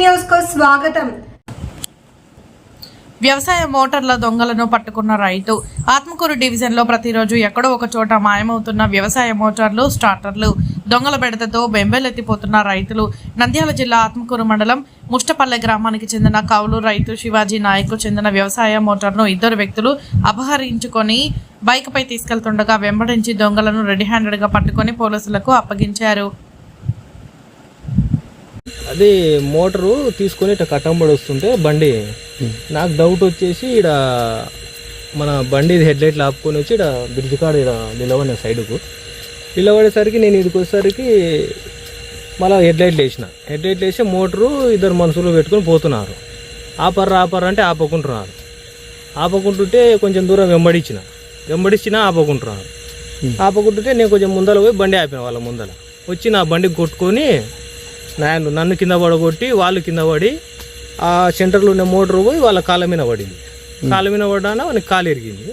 న్యూస్కు స్వాగతం. వ్యవసాయ మోటార్ల దొంగలను పట్టుకున్న రైతు. ఆత్మకూరు డివిజన్లో ప్రతిరోజు ఎక్కడో ఒక చోట మాయమవుతున్న వ్యవసాయ మోటార్లు స్టార్టర్లు. దొంగల బెడతతో బెంబెలెత్తిపోతున్న రైతులు. నంద్యాల జిల్లా ఆత్మకూరు మండలం ముష్టపల్లె గ్రామానికి చెందిన కౌలు రైతు శివాజీ నాయక్ చెందిన వ్యవసాయ మోటార్ను ఇద్దరు వ్యక్తులు అపహరించుకొని బైక్పై తీసుకెళ్తుండగా వెంబడించి దొంగలను రెడీ హ్యాండెడ్గా పట్టుకొని పోలీసులకు అప్పగించారు. అది మోటరు తీసుకొని ఇట్లా కట్టంబడి వస్తుంటే బండి. నాకు డౌట్ వచ్చేసి ఇక్కడ మన బండి హెడ్ లైట్లు ఆపుకొని వచ్చి ఇక్కడ బ్రిడ్జ్ కాడ ఇక్కడ నిలబడిన సైడ్కు నిలబడేసరికి నేను ఇదికి వచ్చేసరికి మళ్ళీ హెడ్ లైట్లు వేసిన హెడ్ లైట్లు వేసి మోటరు ఇద్దరు మనుషులు పెట్టుకొని పోతున్నారు. ఆపర్రా ఆపర్రా అంటే ఆపకుంటున్నారు. ఆపకుంటుంటే కొంచెం దూరం వెంబడించిన. వెంబడించినా ఆపకుంటున్నారు. ఆపకుంటుంటే నేను కొంచెం ముందర పోయి బండి ఆపిన వాళ్ళ ముందర. వచ్చి నా బండి కొట్టుకొని నేను నన్ను కింద పడగొట్టి వాళ్ళు కింద పడి ఆ సెంటర్లో ఉన్న మోటార్ పోయి వాళ్ళ కాళ్ళ మీద పడింది. కాళ్ళ మీద పడ్డాన? వానికి కాలు ఇరిగింది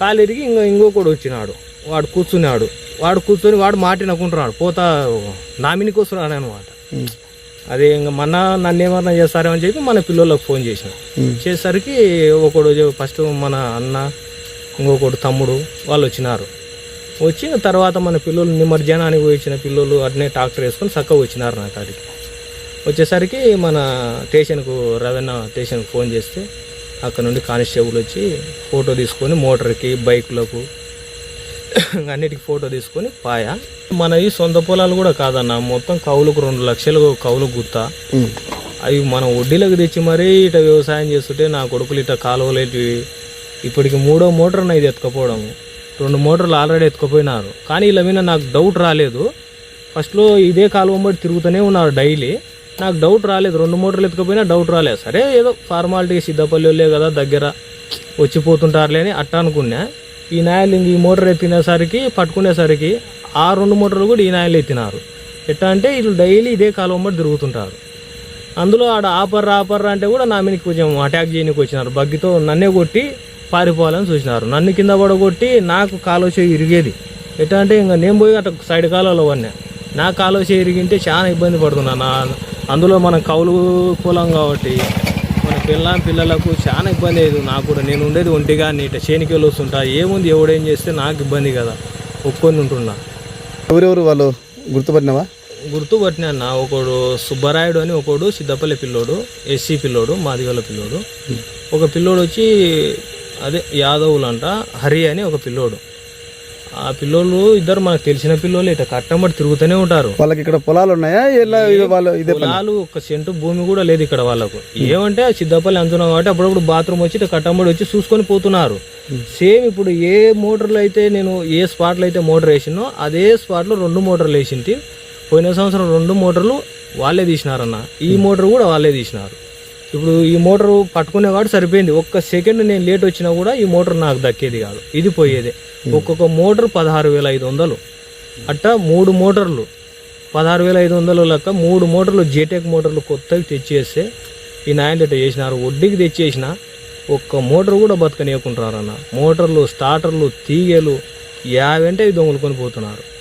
కాలు ఇరిగి ఇంకో ఇంకొకడు వచ్చినాడు. వాడు కూర్చున్నాడు. వాడు కూర్చొని వాడు మాటినకుంటున్నాడు. పోతా నామినికి వస్తున్నాడు అనమాట అదే ఇంకా మన నన్ను ఏమన్నా చేస్తారేమని చెప్పి మన పిల్లలకు ఫోన్ చేసిన. చేసేసరికి ఒకడు ఫస్ట్ మన అన్న ఇంకొకడు తమ్ముడు వాళ్ళు వచ్చినారు. వచ్చి తర్వాత మన పిల్లలు నిమజ్జనానికి వచ్చిన పిల్లలు అట్నే ట్రాక్టర్ వేసుకొని చక్కగా వచ్చినారు నా కాడికి. వచ్చేసరికి మన స్టేషన్కు రవణ స్టేషన్కి ఫోన్ చేస్తే అక్కడ నుండి కానిస్టేబుల్ వచ్చి ఫోటో తీసుకొని మోటార్కి బైకులకు అన్నిటికి ఫోటో తీసుకొని పాయ. మనవి సొంత పొలాలు కూడా కాదన్న మొత్తం కౌలుకు రెండు లక్షలు కౌలు గుత్తా. అవి మనం వడ్డీలకు తెచ్చి మరీ ఇట వ్యవసాయం చేస్తుంటే నా కొడుకులు ఇట కాలువలేటివి ఇప్పటికి మూడో మోటార్ ఇది ఎత్తుకపోవడం రెండు మోటార్లు ఆల్రెడీ ఎత్తుకుపోయినారు. కానీ ఇలా మీద నాకు డౌట్ రాలేదు. ఫస్ట్లో ఇదే కాలువ బట్టి తిరుగుతూనే ఉన్నారు డైలీ నాకు డౌట్ రాలేదు. రెండు మోటార్లు ఎత్తుకుపోయినా డౌట్ రాలేదు. సరే ఏదో ఫార్మాలిటీ సిద్ధపల్లి కదా దగ్గర వచ్చిపోతుంటారులే అని అట్ట అనుకున్నా. ఈ నాయలు ఈ మోటార్ ఎత్తినేసరికి పట్టుకునేసరికి ఆ రెండు మోటార్లు కూడా ఈ నాయలు ఎత్తినారు. ఎట్లా అంటే వీళ్ళు డైలీ ఇదే కాలువ బట్టి తిరుగుతుంటారు. అందులో ఆడ ఆపర్ ఆపర్ అంటే కూడా నా మీద కొంచెం అటాక్ చేయడానికి వచ్చినారు బగ్గితో నన్నే కొట్టి పారిపోవాలని చూసినారు. నన్ను కింద పడగొట్టి నాకు కాలువ చేయి ఇరిగేది. ఎట్లా అంటే ఇంకా నేను పోయి అట్లా సైడ్ కాలువలో పడినా. నా కాలువ చేయి ఇరిగింటే చాలా ఇబ్బంది పడుతున్నా. నా అందులో మన కౌలు పొలం కాబట్టి మన పిల్ల పిల్లలకు చాలా ఇబ్బంది అయ్యేది. నాకు కూడా నేను ఉండేది ఒంటిగా నీట చేనికి వస్తుంటా. ఏముంది? ఎవడేం చేస్తే నాకు ఇబ్బంది కదా. ఒక్కొని ఉంటున్నా. ఎవరెవరు వాళ్ళు? గుర్తుపట్టినావా? గుర్తుపట్టినా అన్న. ఒకడు సుబ్బరాయుడు అని ఒకడు సిద్ధపల్లి పిల్లోడు ఎస్సీ పిల్లోడు మాదిగల పిల్లోడు. ఒక పిల్లోడు వచ్చి అదే యాదవులు అంట హరి అని ఒక పిల్లోడు. ఆ పిల్లోళ్ళు ఇద్దరు మనకు తెలిసిన పిల్లోళ్ళు ఇట్లా కట్టమడి తిరుగుతూనే ఉంటారు. వాళ్ళకి ఇక్కడ పొలాలు ఉన్నాయా? వాళ్ళు పొలాలు ఒక సెంటు భూమి కూడా లేదు ఇక్కడ వాళ్ళకు. ఏమంటే ఆ సిద్ధపల్లి అంటున్నాం కాబట్టి అప్పుడప్పుడు బాత్రూమ్ వచ్చి ఇట్లా కట్టమడి వచ్చి చూసుకొని పోతున్నారు. సేమ్ ఇప్పుడు ఏ మోటార్లు అయితే నేను ఏ స్పాట్లో అయితే మోటార్ వేసినో అదే స్పాట్లో రెండు మోటార్లు వేసింటి. పోయిన సంవత్సరం రెండు మోటార్లు వాళ్ళే తీసినారన్న. ఈ మోటార్ కూడా వాళ్ళే తీసినారు. ఇప్పుడు ఈ మోటార్ పట్టుకునేవాడు సరిపోయింది. ఒక్క సెకండ్ నేను లేట్ వచ్చినా కూడా ఈ మోటార్ నాకు దక్కేది కాదు. ఇది పోయేదే. ఒక్కొక్క మోటార్ పదహారు వేల ఐదు వందలు. అట్టా మూడు మోటార్లు. పదహారు వేల ఐదు వందలు లెక్క మూడు మోటార్లు జేటెక్ మోటార్లు కొత్తవి తెచ్చేస్తే ఈ నాయన ఇట్లా చేసినారు. వడ్డీకి తెచ్చేసిన ఒక్క మోటార్ కూడా బతకనీయకుంటున్నారన్న మోటార్లు స్టార్టర్లు తీగలు యావంటే దొంగలుకొని పోతున్నారు.